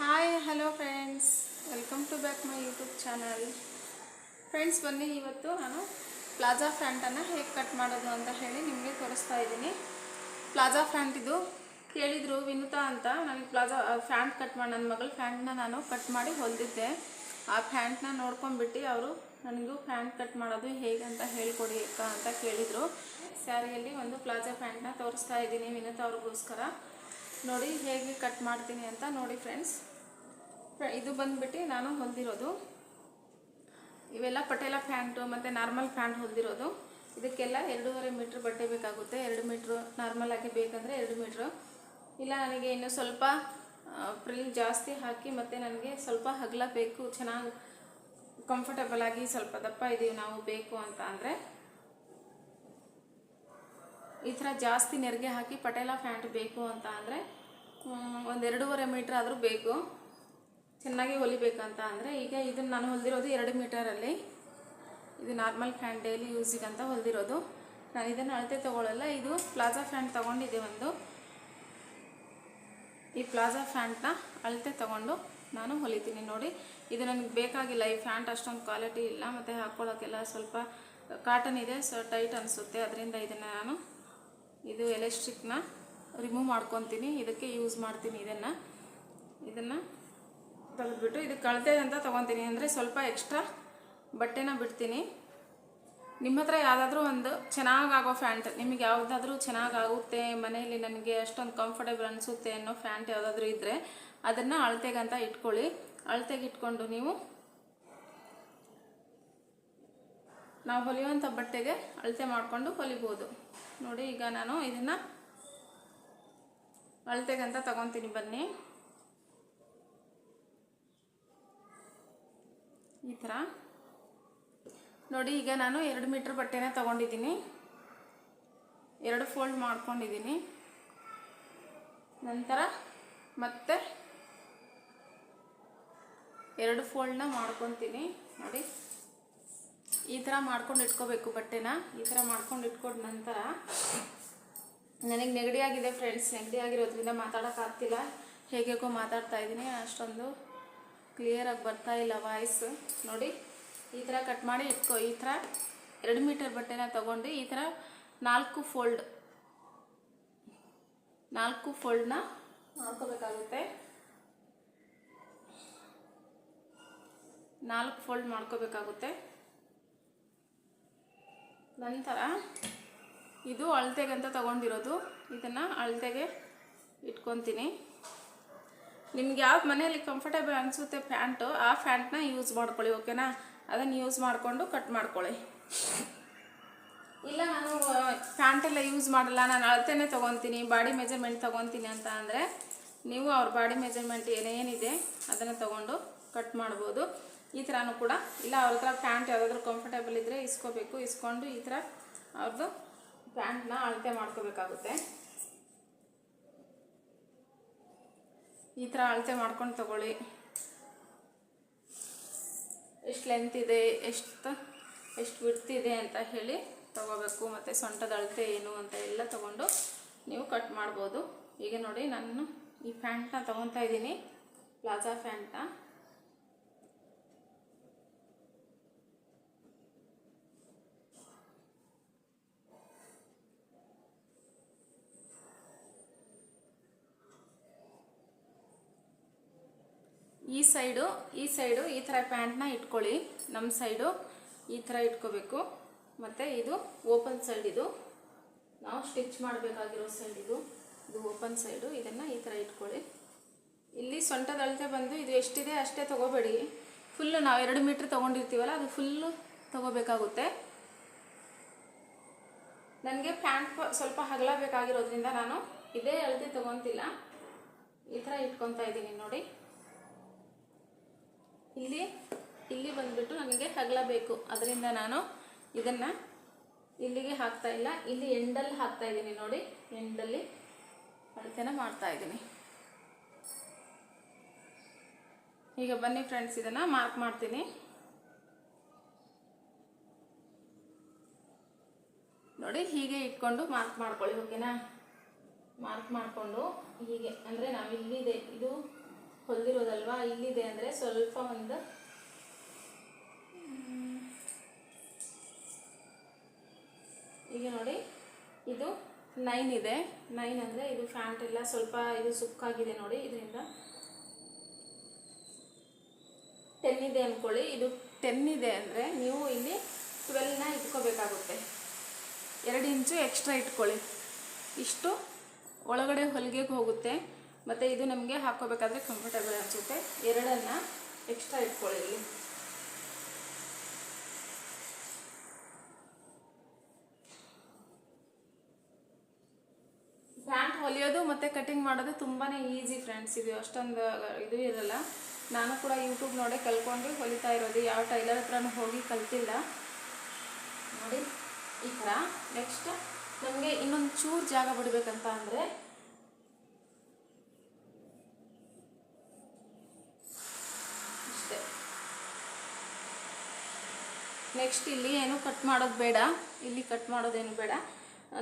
Hi hello friends welcome to back my YouTube channel friends ಬನ್ನಿ, ಇವತ್ತು ನಾನು plaza ಫ್ಯಾಂಟನ್ನು ಹೇಗೆ ಕಟ್ ಮಾಡೋದು ಅಂತ ಹೇಳಿ ನಿಮಗೆ ತೋರಿಸ್ತಾ ಇದ್ದೀನಿ. ಪ್ಲಾಜಾ ಫ್ಯಾಂಟ್ ಇದು ಕೇಳಿದರು ವಿನುತಾ ಅಂತ. ನನಗೆ ಪ್ಲಾಜಾ ಫ್ಯಾಂಟ್ ಕಟ್ ಮಾಡಿ ನನ್ನ ಮಗಳ ಫ್ಯಾಂಟ್ನ ನಾನು ಕಟ್ ಮಾಡಿ ಹೊಲಿದಿದ್ದೆ. ಆ ಫ್ಯಾಂಟ್ನ ನೋಡ್ಕೊಂಡ್ಬಿಟ್ಟು ಅವರು ನನಗೂ ಫ್ಯಾಂಟ್ ಕಟ್ ಮಾಡೋದು ಹೇಗೆ ಅಂತ ಹೇಳ್ಕೊಡಿ ಅಕ್ಕ ಅಂತ ಕೇಳಿದರು. ಸ್ಯಾರಿಯಲ್ಲಿ ಒಂದು ಪ್ಲಾಜಾ ಫ್ಯಾಂಟ್ನ ತೋರಿಸ್ತಾ ಇದ್ದೀನಿ ವಿನುತಾ ಅವ್ರಿಗೋಸ್ಕರ. ನೋಡಿ ಹೇಗೆ ಕಟ್ ಮಾಡ್ತೀನಿ ಅಂತ ನೋಡಿ ಫ್ರೆಂಡ್ಸ್ ಇದು ಬಂದ್ಬಿಟ್ಟು ನಾನು ಹೊಲ್ದಿರೋದು. ಇವೆಲ್ಲ ಪಟೇಲ ಪ್ಯಾಂಟು ಮತ್ತು ನಾರ್ಮಲ್ ಪ್ಯಾಂಟ್ ಹೊಲ್ದಿರೋದು. ಇದಕ್ಕೆಲ್ಲ ಎರಡೂವರೆ ಮೀಟ್ರ್ ಬಟ್ಟೆ ಬೇಕಾಗುತ್ತೆ. ಎರಡು ಮೀಟ್ರು ನಾರ್ಮಲ್ ಆಗಿ ಬೇಕಂದರೆ ಎರಡು ಮೀಟ್ರು. ಇಲ್ಲ ನನಗೆ ಇನ್ನು ಸ್ವಲ್ಪ ಪ್ರಿಲ್ ಜಾಸ್ತಿ ಹಾಕಿ ಮತ್ತು ನನಗೆ ಸ್ವಲ್ಪ ಹಗಲ ಬೇಕು, ಚೆನ್ನಾಗಿ ಕಂಫರ್ಟಬಲ್ ಆಗಿ ಸ್ವಲ್ಪ ದಪ್ಪ ಇದ್ದೀವಿ ನಾವು ಬೇಕು ಅಂತ ಅಂದರೆ. ಈ ಥರ ಜಾಸ್ತಿ ನೆರಿಗೆ ಹಾಕಿ ಪಟೇಲ ಫ್ಯಾಂಟ್ ಬೇಕು ಅಂತ ಅಂದರೆ ಒಂದು ಎರಡೂವರೆ ಮೀಟ್ರ್ ಆದರೂ ಬೇಕು. ಚೆನ್ನಾಗಿ ಹೊಲಿಬೇಕಂತ ಅಂದರೆ, ಈಗ ಇದನ್ನು ನಾನು ಹೊಲಿದಿರೋದು ಎರಡು ಮೀಟರಲ್ಲಿ ಇದು ನಾರ್ಮಲ್ ಫ್ಯಾಂಟ್ ಡೈಲಿ ಯೂಸಿಗೆ ಅಂತ ಹೊಲಿದಿರೋದು. ನಾನು ಇದನ್ನು ಅಳತೆ ತೊಗೊಳ್ಳಲ್ಲ ಇದು ಪ್ಲಾಜಾ ಫ್ಯಾಂಟ್ ತೊಗೊಂಡಿದ್ದೆ ಒಂದು. ಈ ಪ್ಲಾಜಾ ಫ್ಯಾಂಟ್ನ ಅಳತೆ ತೊಗೊಂಡು ನಾನು ಹೊಲಿತೀನಿ ನೋಡಿ. ಇದು ನನಗೆ ಬೇಕಾಗಿಲ್ಲ, ಈ ಫ್ಯಾಂಟ್ ಅಷ್ಟೊಂದು ಕ್ವಾಲಿಟಿ ಇಲ್ಲ, ಮತ್ತು ಹಾಕ್ಕೊಳ್ಳೋಕ್ಕೆಲ್ಲ ಸ್ವಲ್ಪ ಕಾಟನ್ ಇದೆ ಸೊ ಟೈಟ್ ಅನಿಸುತ್ತೆ. ಅದರಿಂದ ಇದನ್ನು ನಾನು ಇದು ಎಲೆಸ್ಟ್ರಿಕ್ನ ರಿಮೂವ್ ಮಾಡ್ಕೊತೀನಿ. ಇದಕ್ಕೆ ಯೂಸ್ ಮಾಡ್ತೀನಿ ಇದನ್ನು. ಇದನ್ನು ತೆಗೆದುಬಿಟ್ಟು ಇದು ಕಳೆದೇ ಅಂತ ತೊಗೊತೀನಿ. ಅಂದರೆ ಸ್ವಲ್ಪ ಎಕ್ಸ್ಟ್ರಾ ಬಟ್ಟೆನ ಬಿಡ್ತೀನಿ. ನಿಮ್ಮ ಹತ್ರ ಯಾವುದಾದ್ರೂ ಒಂದು ಚೆನ್ನಾಗಾಗೋ ಫ್ಯಾಂಟ್ ನಿಮಗೆ ಯಾವುದಾದ್ರೂ ಚೆನ್ನಾಗಾಗುತ್ತೆ, ಮನೆಯಲ್ಲಿ ನನಗೆ ಅಷ್ಟೊಂದು ಕಂಫರ್ಟೇಬಲ್ ಅನಿಸುತ್ತೆ ಅನ್ನೋ ಫ್ಯಾಂಟ್ ಯಾವುದಾದ್ರೂ ಇದ್ದರೆ ಅದನ್ನು ಅಳತೆಗಂತ ಇಟ್ಕೊಳ್ಳಿ. ಅಳತೆಗೆ ಇಟ್ಕೊಂಡು ನೀವು ನಾವು ಹೊಲಿಯುವಂಥ ಬಟ್ಟೆಗೆ ಅಳತೆ ಮಾಡಿಕೊಂಡು ಹೊಲಿಬೋದು. ನೋಡಿ, ಈಗ ನಾನು ಇದನ್ನು ಅಳತೆಗಂತ ತಗೊತೀನಿ ಬನ್ನಿ. ಈ ಥರ. ನೋಡಿ, ಈಗ ನಾನು ಎರಡು ಮೀಟ್ರ್ ಬಟ್ಟೆನ ತಗೊಂಡಿದ್ದೀನಿ. ಎರಡು ಫೋಲ್ಡ್ ಮಾಡ್ಕೊಂಡಿದ್ದೀನಿ. ನಂತರ ಮತ್ತೆ ಎರಡು ಫೋಲ್ಡ್ನ ಮಾಡ್ಕೊತೀನಿ. ನೋಡಿ. ಈ ಥರ ಮಾಡ್ಕೊಂಡು ಇಟ್ಕೋಬೇಕು ಬಟ್ಟೆನ. ಈ ಥರ ಮಾಡ್ಕೊಂಡು ಇಟ್ಕೊಂಡ ನಂತರ ನನಗೆ ನೆಗಡಿ ಆಗಿದೆ ಫ್ರೆಂಡ್ಸ್ ನೆಗಡಿ ಆಗಿರೋದ್ರಿಂದ ಮಾತಾಡೋಕ್ಕಾಗ್ತಿಲ್ಲ ಹೇಗೇಗೋ ಮಾತಾಡ್ತಾ ಇದ್ದೀನಿ. ಅಷ್ಟೊಂದು ಕ್ಲಿಯರಾಗಿ ಬರ್ತಾ ಇಲ್ಲ ವಾಯ್ಸ್ ನೋಡಿ, ಈ ಥರ ಕಟ್ ಮಾಡಿ ಇಟ್ಕೋ. ಈ ಥರ ಎರಡು ಮೀಟರ್ ಬಟ್ಟೆನ ತೊಗೊಂಡು ಈ ಥರ ನಾಲ್ಕು ಫೋಲ್ಡ್ ನಾಲ್ಕು ಫೋಲ್ಡ್ನ ಮಾಡ್ಕೋಬೇಕಾಗುತ್ತೆ. ನಾಲ್ಕು ಫೋಲ್ಡ್ ಮಾಡ್ಕೋಬೇಕಾಗುತ್ತೆ. ನಂತರ ಇದು ಅಳತೆಗೆ ಅಂತ ತಗೊಂಡಿರೋದು. ಇದನ್ನು ಅಳತೆಗೆ ಇಟ್ಕೊತೀನಿ. ನಿಮ್ಗೆ ಯಾವ್ದು ಮನೆಯಲ್ಲಿ ಕಂಫರ್ಟೇಬಲ್ ಅನಿಸುತ್ತೆ ಪ್ಯಾಂಟು ಆ ಪ್ಯಾಂಟ್ನ ಯೂಸ್ ಮಾಡ್ಕೊಳ್ಳಿ ಓಕೆನಾ ಅದನ್ನು ಯೂಸ್ ಮಾಡಿಕೊಂಡು ಕಟ್ ಮಾಡ್ಕೊಳ್ಳಿ. ಇಲ್ಲ, ನಾನು ಪ್ಯಾಂಟೆಲ್ಲ ಯೂಸ್ ಮಾಡಲ್ಲ. ನಾನು ಅಳತೆನೇ ತೊಗೊತೀನಿ ಬಾಡಿ ಮೆಜರ್ಮೆಂಟ್ ತೊಗೊತೀನಿ ಅಂತ ಅಂದರೆ, ನೀವು ಅವ್ರ ಬಾಡಿ ಮೆಜರ್ಮೆಂಟ್ ಏನೇನಿದೆ, ಅದನ್ನು ತೊಗೊಂಡು ಕಟ್ ಮಾಡ್ಬೋದು. ಈ ಥರನೂ ಕೂಡ. ಇಲ್ಲ, ಅವ್ರ ಹತ್ರ ಪ್ಯಾಂಟ್ ಯಾವುದಾದ್ರೂ ಕಂಫರ್ಟೇಬಲ್ ಇದ್ದರೆ ಇಸ್ಕೋಬೇಕು. ಇಸ್ಕೊಂಡು ಈ ಥರ ಅವ್ರದ್ದು ಪ್ಯಾಂಟ್ನ ಅಳತೆ ಮಾಡ್ಕೋಬೇಕಾಗುತ್ತೆ. ಈ ಥರ ಅಳತೆ ಮಾಡ್ಕೊಂಡು ತಗೊಳ್ಳಿ. ಎಷ್ಟು ಲೆಂತ್ ಇದೆ, ಎಷ್ಟು ಎಷ್ಟು ವಿಡ್ತ್ ಇದೆ ಅಂತ ಹೇಳಿ ತಗೋಬೇಕು. ಮತ್ತು ಸೊಂಟದ ಅಳತೆ ಏನು ಅಂತ ಎಲ್ಲ ತಗೊಂಡು ನೀವು ಕಟ್ ಮಾಡ್ಬೋದು. ಈಗ ನೋಡಿ ನಾನು ಈ ಪ್ಯಾಂಟ್ನ ತೊಗೊತಾ ಇದ್ದೀನಿ. ಪ್ಲಾಜಾ ಪ್ಯಾಂಟ್ನ. ಈ ಸೈಡು ಈ ಸೈಡು ಈ ಥರ ಪ್ಯಾಂಟ್ನ ಇಟ್ಕೊಳ್ಳಿ. ನಮ್ಮ ಸೈಡು ಈ ಥರ ಇಟ್ಕೋಬೇಕು. ಮತ್ತು ಇದು ಓಪನ್ ಸೈಡ್ ಇದು. ನಾವು ಸ್ಟಿಚ್ ಮಾಡಬೇಕಾಗಿರೋ ಸೈಡ್ ಇದು. ಇದು ಓಪನ್ ಸೈಡು. ಇದನ್ನು ಈ ಥರ ಇಟ್ಕೊಳ್ಳಿ. ಇಲ್ಲಿ ಸೊಂಟದ ಅಳತೆ ಬಂದು ಇದು ಎಷ್ಟಿದೆ ಅಷ್ಟೇ ತೊಗೋಬೇಡಿ. ಫುಲ್ಲು ನಾವು ಎರಡು ಮೀಟ್ರ್ ತೊಗೊಂಡಿರ್ತೀವಲ್ಲ, ಅದು ಫುಲ್ಲು ತೊಗೋಬೇಕಾಗುತ್ತೆ. ನನಗೆ ಪ್ಯಾಂಟ್ ಸ್ವಲ್ಪ ಹಗಲ ಬೇಕಾಗಿರೋದ್ರಿಂದ ನಾನು ಇದೇ ಅಳತೆ ತೊಗೊತಿಲ್ಲ. ಈ ಥರ ಇಟ್ಕೊತಾ ಇದ್ದೀನಿ ನೋಡಿ. ಇಲ್ಲಿ ಇಲ್ಲಿ ಬಂದ್ಬಿಟ್ಟು ನನಗೆ ಹಗಲ ಬೇಕು. ಅದರಿಂದ ನಾನು ಇದನ್ನು ಇಲ್ಲಿಗೆ ಹಾಕ್ತಾ ಇಲ್ಲ. ಇಲ್ಲಿ ಎಂಡಲ್ಲಿ ಹಾಕ್ತಾ ಇದ್ದೀನಿ ನೋಡಿ. ಎಂಡಲ್ಲಿ ಅಳತೆನ ಮಾಡ್ತಾ ಇದ್ದೀನಿ. ಈಗ ಬನ್ನಿ ಫ್ರೆಂಡ್ಸ್ ಇದನ್ನು ಮಾರ್ಕ್ ಮಾಡ್ತೀನಿ. ನೋಡಿ, ಹೀಗೆ ಇಟ್ಕೊಂಡು ಮಾರ್ಕ್ ಮಾಡ್ಕೊಳ್ಳಿ ಓಕೆನಾ ಮಾರ್ಕ್ ಮಾಡಿಕೊಂಡು ಹೀಗೆ, ಅಂದರೆ ನಾವು ಇಲ್ಲಿದೆ ಇದು ಹೊಲ್ದಿರೋದಲ್ವಾ? ಇಲ್ಲಿದೆ ಅಂದರೆ ಸ್ವಲ್ಪ ಒಂದು ಈಗ ನೋಡಿ, ಇದು ನೈನ್ ಇದೆ. ನೈನ್ ಅಂದರೆ ಇದು ಫ್ಯಾಂಟ್ ಎಲ್ಲ ಸ್ವಲ್ಪ ಇದು ಸುಕ್ಕಾಗಿದೆ ನೋಡಿ, ಇದರಿಂದ. ಟೆನ್ ಇದೆ ಅಂದ್ಕೊಳ್ಳಿ ಇದು ಟೆನ್ ಇದೆ ಅಂದರೆ ನೀವು ಇಲ್ಲಿ ಟ್ವೆಲ್ನ ಇಟ್ಕೋಬೇಕಾಗುತ್ತೆ. ಎರಡು ಇಂಚು ಎಕ್ಸ್ಟ್ರಾ ಇಟ್ಕೊಳ್ಳಿ. ಇಷ್ಟು ಒಳಗಡೆ ಹೊಲಿಗೆಗೆ ಹೋಗುತ್ತೆ. ಮತ್ತು ಇದು ನಮಗೆ ಹಾಕ್ಕೋಬೇಕಾದ್ರೆ ಕಂಫರ್ಟಬಲ್ ಅನಿಸುತ್ತೆ. ಎರಡನ್ನು ಎಕ್ಸ್ಟ್ರಾ ಇಟ್ಕೊಳ್ಳಿ ಪ್ಯಾಂಟ್ ಹೊಲಿಯೋದು ಮತ್ತು ಕಟಿಂಗ್ ಮಾಡೋದು ತುಂಬಾ ಈಸಿ ಫ್ರೆಂಡ್ಸ್ ಇದು ಅಷ್ಟೊಂದು, ಇದು ಇರಲ್ಲ. ನಾನು ಕೂಡ ಯೂಟ್ಯೂಬ್ ನೋಡಿ ಕಲ್ತ್ಕೊಂಡು, ಹೊಲಿತಾ ಇರೋದು. ಯಾವ ಟೈಲರ್ ಹತ್ರನೂ ಹೋಗಿ ಕಲ್ತಿಲ್ಲ. ನೋಡಿ, ಈ ಥರ. ನೆಕ್ಸ್ಟ್ ನಮಗೆ ಇನ್ನೊಂದು ಚೂರು ಜಾಗ ಬಿಡಬೇಕಂತ ಅಂದರೆ ಇಷ್ಟೇ ನೆಕ್ಸ್ಟ್ ಇಲ್ಲಿ ಏನು ಕಟ್ ಮಾಡೋದು ಬೇಡ. ಇಲ್ಲಿ ಕಟ್ ಮಾಡೋದೇನು ಬೇಡ.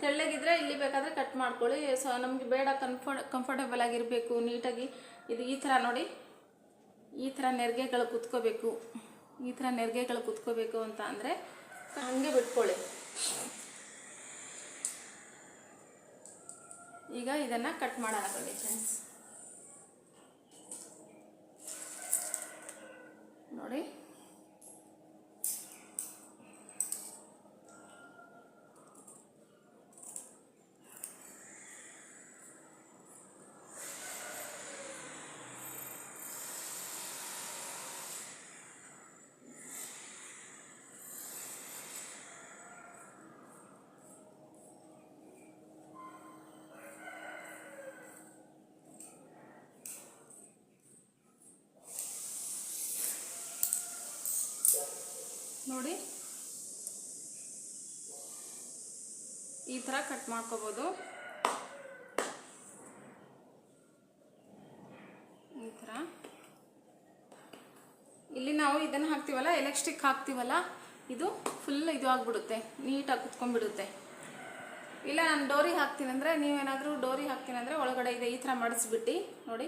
ತೆಳ್ಳಗಿದ್ರೆ ಇಲ್ಲಿ ಬೇಕಾದರೆ ಕಟ್ ಮಾಡ್ಕೊಳ್ಳಿ. ಸೊ ನಮಗೆ ಬೇಡ ಕಂಫರ್ಟ್ ಕಂಫರ್ಟೇಬಲ್ ಆಗಿರಬೇಕು, ನೀಟಾಗಿ. ಇದು ಈ ಥರ ನೋಡಿ. ಈ ಥರ ನೆರಿಗೆಗಳು ಕುತ್ಕೋಬೇಕು. ಈ ಥರ ನೆರಿಗೆಗಳು ಕುತ್ಕೋಬೇಕು ಅಂತ ಅಂದರೆ ಹಾಗೆ ಬಿಟ್ಕೊಳ್ಳಿ. ಈಗ ಇದನ್ನು ಕಟ್ ಮಾಡೋಣ ಬನ್ನಿ ಫ್ರೆಂಡ್ಸ್ ನೋಡಿ. ನೋಡಿ. ಈ ಥರ ಕಟ್ ಮಾಡ್ಕೋಬೋದು. ಈ ಥರ ಇಲ್ಲಿ ನಾವು ಇದನ್ನು ಹಾಕ್ತೀವಲ್ಲ, ಎಲೆಕ್ಟ್ರಿಕ್ ಹಾಕ್ತೀವಲ್ಲ, ಇದು ಫುಲ್ ಇದು ಆಗಿಬಿಡುತ್ತೆ, ನೀಟಾಗಿ ಕುತ್ಕೊಂಡ್ಬಿಡುತ್ತೆ. ಇಲ್ಲ, ನಾನು ಡೋರಿ ಹಾಕ್ತೀನಿ ಅಂದರೆ ನೀವೇನಾದರೂ ಡೋರಿ ಹಾಕ್ತೀನಿ ಅಂದರೆ ಒಳಗಡೆ ಇದೆ, ಈ ಥರ ಮಡಿಸ್ಬಿಟ್ಟು, ನೋಡಿ.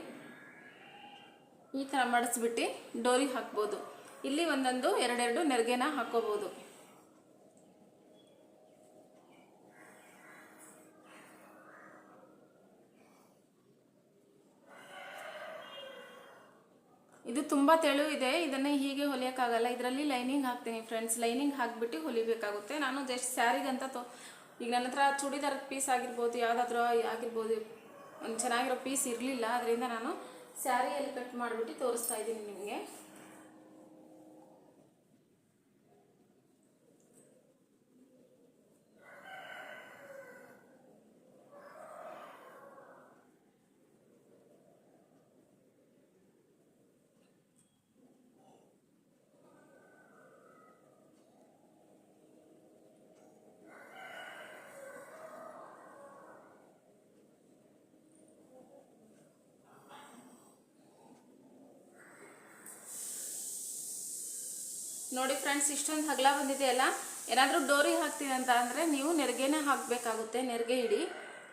ಈ ಥರ ಮಡಿಸ್ಬಿಟ್ಟು, ಡೋರಿ ಹಾಕ್ಬೋದು. ಇಲ್ಲಿ ಒಂದೊಂದು, ಎರಡೆರಡು ನೆರಿಗೆನ ಹಾಕೋಬೋದು. ಇದು ತುಂಬ ತೆಳು ಇದೆ, ಇದನ್ನು ಹೀಗೆ ಹೊಲಿಯೋಕ್ಕಾಗಲ್ಲ. ಇದರಲ್ಲಿ ಲೈನಿಂಗ್ ಹಾಕ್ತೀನಿ ಫ್ರೆಂಡ್ಸ್. ಲೈನಿಂಗ್ ಹಾಕ್ಬಿಟ್ಟು ಹೊಲಿಬೇಕಾಗುತ್ತೆ. ನಾನು ಜಸ್ಟ್ ಸ್ಯಾರಿಗಂತ ತೊ ಈಗ ನನ್ನ ಹತ್ರ ಚೂಡಿದಾರದ ಪೀಸ್ ಆಗಿರ್ಬೋದು, ಯಾವುದಾದ್ರೂ ಆಗಿರ್ಬೋದು, ಒಂದು ಚೆನ್ನಾಗಿರೋ ಪೀಸ್ ಇರಲಿಲ್ಲ. ಅದರಿಂದ ನಾನು ಸ್ಯಾರಿಯಲ್ಲಿ ಕಟ್ ಮಾಡಿಬಿಟ್ಟು ತೋರಿಸ್ತಾ ಇದ್ದೀನಿ ನಿಮಗೆ. ನೋಡಿ ಫ್ರೆಂಡ್ಸ್ ಇಷ್ಟೊಂದು ಹಗಲ ಬಂದಿದೆಯಲ್ಲ ಏನಾದರೂ ಡೋರಿ ಹಾಕ್ತೀನಿ ಅಂತ ಅಂದರೆ ನೀವು ನೆರಿಗೆನೇ ಹಾಕಬೇಕಾಗುತ್ತೆ, ನೆರಿಗೆ ಇಡಿ.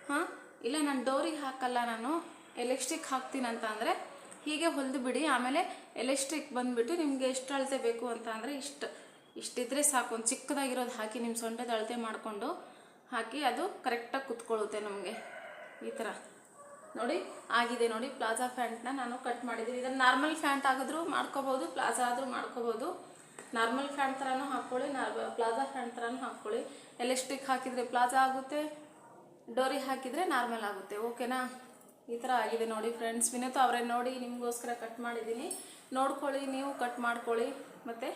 ಹಾಂ? ಇಲ್ಲ, ನಾನು ಡೋರಿ ಹಾಕಲ್ಲ ನಾನು, ಎಲೆಕ್ಟ್ರಿಕ್ ಹಾಕ್ತೀನಿ ಅಂತ ಅಂದರೆ ಹೀಗೆ ಹೊಲಿದು ಬಿಡಿ. ಆಮೇಲೆ ಎಲೆಕ್ಟ್ರಿಕ್ ಬಂದುಬಿಟ್ಟು ನಿಮಗೆ ಎಷ್ಟು ಅಳತೆ ಬೇಕು ಅಂತ ಅಂದರೆ ಇಷ್ಟು, ಇಷ್ಟಿದ್ರೆ ಸಾಕು. ಒಂದು ಚಿಕ್ಕದಾಗಿರೋದು ಹಾಕಿ ನಿಮ್ಮ ಸೊಂಟದ ಅಳತೆ ಮಾಡಿಕೊಂಡು ಹಾಕಿ ಅದು ಕರೆಕ್ಟಾಗಿ ಕುತ್ಕೊಳ್ಳುತ್ತೆ ನಮಗೆ. ಈ ಥರ ನೋಡಿ, ಆಗಿದೆ ನೋಡಿ ಪ್ಲಾಜಾ ಫ್ಯಾಂಟ್ನ ನಾನು ಕಟ್ ಮಾಡಿದ್ದೀನಿ. ಇದನ್ನು ನಾರ್ಮಲ್ ಫ್ಯಾಂಟ್ ಆಗಿದ್ರು ಮಾಡ್ಕೋಬೋದು, ಪ್ಲಾಜಾ ಆದರೂ ಮಾಡ್ಕೋಬೋದು. ನಾರ್ಮಲ್ ಫ್ಯಾಂಟ್ ಥರನೂ ಹಾಕ್ಕೊಳ್ಳಿ ನಾರ್, ಪ್ಲಾಜಾ ಫ್ಯಾಂಟ್ ಥರನೂ ಹಾಕ್ಕೊಳ್ಳಿ ಎಲೆಸ್ಟಿಕ್ ಹಾಕಿದರೆ ಪ್ಲಾಜಾ ಆಗುತ್ತೆ, ಡೋರಿ ಹಾಕಿದರೆ ನಾರ್ಮಲ್ ಆಗುತ್ತೆ. ಓಕೆನಾ? ಈ ಥರ ಆಗಿದೆ ನೋಡಿ ಫ್ರೆಂಡ್ಸ್. ವಿನೋತ್ ಅವರೇ ನೋಡಿ, ನಿಮಗೋಸ್ಕರ ಕಟ್ ಮಾಡಿದ್ದೀನಿ. ನೋಡ್ಕೊಳ್ಳಿ, ನೀವು ಕಟ್ ಮಾಡ್ಕೊಳ್ಳಿ. ಮತ್ತು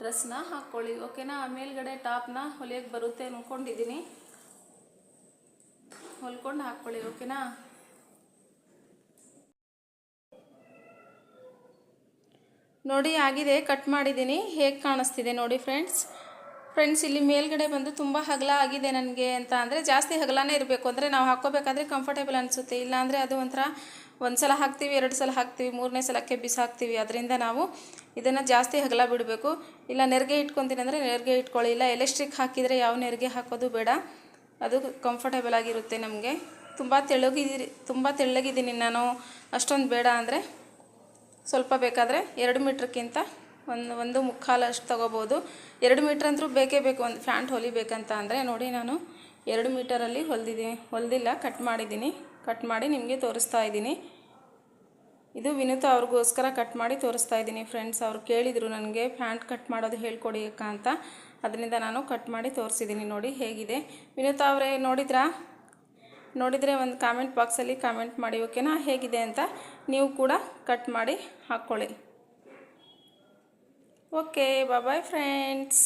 ಡ್ರೆಸ್ನ ಹಾಕ್ಕೊಳ್ಳಿ ಓಕೆನಾ? ಮೇಲ್ಗಡೆ ಟಾಪ್ನ ಹೊಲಿಯೋಕ್ಕೆ ಬರುತ್ತೆ ಅನ್ಕೊಂಡಿದ್ದೀನಿ. ಹೊಲ್ಕೊಂಡು ಹಾಕ್ಕೊಳ್ಳಿ ಓಕೆನಾ? ನೋಡಿ, ಆಗಿದೆ. ಕಟ್ ಮಾಡಿದ್ದೀನಿ. ಹೇಗೆ ಕಾಣಿಸ್ತಿದೆ ನೋಡಿ ಫ್ರೆಂಡ್ಸ್. ಫ್ರೆಂಡ್ಸ್, ಇಲ್ಲಿ ಮೇಲ್ಗಡೆ ಬಂದು ತುಂಬ ಹಗಲ ಆಗಿದೆ ನನಗೆ ಅಂತ ಅಂದರೆ ಜಾಸ್ತಿ ಹಗಲಾನೇ ಇರಬೇಕು. ಅಂದರೆ ನಾವು ಹಾಕ್ಕೋಬೇಕಾದ್ರೆ ಕಂಫರ್ಟೇಬಲ್ ಅನಿಸುತ್ತೆ. ಇಲ್ಲಾಂದರೆ ಅದು ಒಂಥರ ಒಂದು ಸಲ ಹಾಕ್ತೀವಿ, ಎರಡು ಸಲ ಹಾಕ್ತೀವಿ, ಮೂರನೇ ಸಲಕ್ಕೆ ಬಿಸಾಕ್ತೀವಿ. ಅದರಿಂದ ನಾವು ಇದನ್ನು ಜಾಸ್ತಿ ಹಗಲ ಬಿಡಬೇಕು. ಇಲ್ಲ, ನೆರಿಗೆ ಇಟ್ಕೊತೀನಿ ಅಂದರೆ ನೆರಿಗೆ ಇಟ್ಕೊಳ್ಳಿ. ಇಲ್ಲ ಎಲೆಕ್ಟ್ರಿಕ್ ಹಾಕಿದರೆ ಯಾವ ನೆರಿಗೆ ಹಾಕೋದು ಬೇಡ. ಅದು ಕಂಫರ್ಟೇಬಲ್ ಆಗಿರುತ್ತೆ ನಮಗೆ. ತುಂಬ ತೆಳ್ಳಗಿದ್ದೀರಿ ತುಂಬ ತೆಳ್ಳಗಿದ್ದೀನಿ ನಾನು. ಅಷ್ಟೊಂದು ಬೇಡ ಅಂದರೆ ಸ್ವಲ್ಪ ಬೇಕಾದರೆ ಎರಡು ಮೀಟ್ರ್ಗಿಂತ ಒಂದು ಒಂದು ಮುಕ್ಕಾಲಷ್ಟು ತೊಗೋಬೋದು. ಎರಡು ಮೀಟ್ರ್ ಅಂದರೂ ಬೇಕೇ ಬೇಕು. ಒಂದು ಫ್ಯಾಂಟ್ ಹೊಲಿಬೇಕಂತ ಅಂದರೆ ನೋಡಿ ನಾನು ಎರಡು ಮೀಟರಲ್ಲಿ ಹೊಲಿದಿದ್ದೀನಿ ಹೊಲ್ದಿಲ್ಲ, ಕಟ್ ಮಾಡಿದ್ದೀನಿ. ಕಟ್ ಮಾಡಿ ನಿಮಗೆ ತೋರಿಸ್ತಾ ಇದ್ದೀನಿ. ಇದು ವಿನುತಾ ಅವ್ರಿಗೋಸ್ಕರ ಕಟ್ ಮಾಡಿ ತೋರಿಸ್ತಾ ಇದ್ದೀನಿ ಫ್ರೆಂಡ್ಸ್. ಅವರು ಕೇಳಿದರು ನನಗೆ ಪ್ಯಾಂಟ್ ಕಟ್ ಮಾಡೋದು ಹೇಳ್ಕೊಡಿ ಅಕ್ಕ ಅಂತ. ಅದರಿಂದ ನಾನು ಕಟ್ ಮಾಡಿ ತೋರಿಸಿದ್ದೀನಿ ನೋಡಿ ಹೇಗಿದೆ. ವಿನುತಾ ಅವರೇ ನೋಡಿದ್ರಾ? ನೋಡಿದರೆ ಒಂದು ಕಾಮೆಂಟ್ ಬಾಕ್ಸಲ್ಲಿ ಕಾಮೆಂಟ್ ಮಾಡಿ, ಓಕೆನಾ? ಹೇಗಿದೆ ಅಂತ ನೀವು ಕೂಡ ಕಟ್ ಮಾಡಿ ಹಾಕ್ಕೊಳ್ಳಿ ಓಕೆ ಬಾಯ್ ಫ್ರೆಂಡ್ಸ್